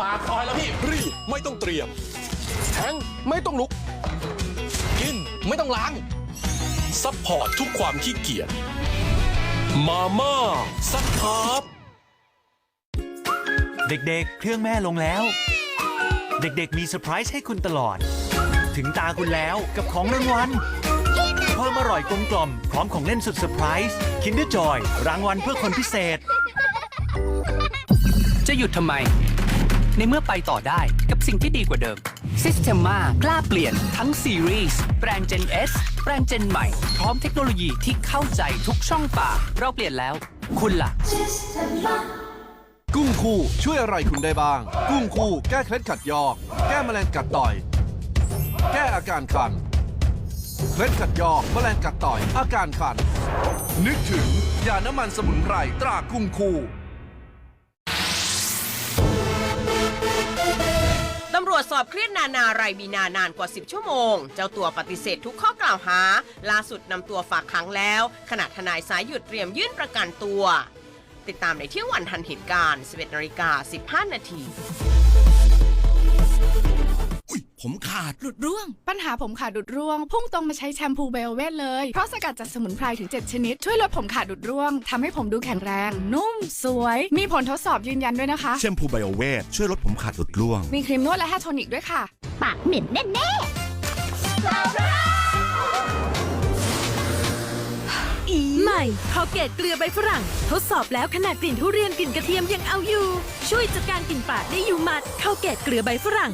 ปากซอยแล้วพี่ รีบไม่ต้องเตรียม แทงไม่ต้องลุก กินไม่ต้องล้าง ซัพพอร์ตทุกความขี้เกียจ มาม่าซักครับเด็กๆ เครื่องแม่ลงแล้ว เด็กๆ มีเซอร์ไพรส์ให้คุณตลอด ถึงตาคุณแล้วกับของรางวัลเพิ่มอร่อยกลมกล่อม พร้อมของเล่นสุดเซอร์ไพรส์ Kinder Joy รางวัลเพื่อคนพิเศษ จะหยุดทำไม ในเมื่อไปต่อได้กับสิ่งที่ดีกว่าเดิม Systema กล้าเปลี่ยนทั้งซีรีส์แบรนด์ Gen S แบรนด์ Gen ใหม่ พร้อมเทคโนโลยีที่เข้าใจทุกช่องปากเราเปลี่ยนแล้ว คุณล่ะ กุ้งคู่ช่วยอะไรคุณได้บ้าง กุ้งคู่แก้เคล็ดขัดยอก แก้แมลงกัดต่อย แก้อาการคัน เคล็ดขัดยอกแมลงกัดต่อย อาการคัน นึกถึงยาน้ำมันสมุนไพรตรากุ้งคู่ สอบเครียดนานาไรบีนานานกว่า 10 ชั่วโมง เจ้าตัวปฏิเสธทุกข้อกล่าวหา ล่าสุดนำตัวฝากขังแล้ว ขณะทนายสายหยุดเตรียมยื่นประกันตัว ติดตามในเที่ยงวันทันเหตุการณ์ 11นาฬิกา15 นาที ผมขาด หลุดร่วง ปัญหาผมขาดหลุดร่วง พุ่งตรงมาใช้แชมพูไบโอเวทเลย เพราะสกัดจากสมุนไพรถึง 7 ชนิด ช่วยลดผมขาดหลุดร่วงทำให้ผมดูแข็งแรง นุ่ม สวย มีผลทดสอบยืนยันด้วยนะคะ แชมพูไบโอเวทช่วยลดผมขาดหลุดร่วง มีครีมนวดและแฮร์โทนิกด้วยค่ะ ปากเหม็นแน่ๆใหม่คอเกตเกลือใบฝรั่ง ทดสอบแล้วขนาดกลิ่นทุเรียนกลิ่นกระเทียมยังเอาอยู่ ช่วยจัดการกลิ่นปากได้อยู่หมัดคอเกตเกลือใบฝรั่ง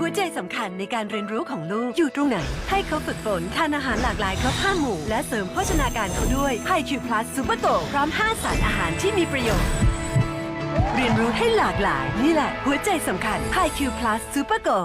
หัวใจสำคัญในการเรียนรู้ของลูกอยู่ตรงไหน ให้เขาฝึกฝนทานอาหารหลากหลายครบห้าหมู่ และเสริมโภชนาการเขาด้วยไฮคิวพลัสซูเปอร์โกพร้อม 5 สารอาหารที่มีประโยชน์ เรียนรู้ให้หลากหลายนี่แหละ หัวใจสำคัญ Hi Q Plus Super Go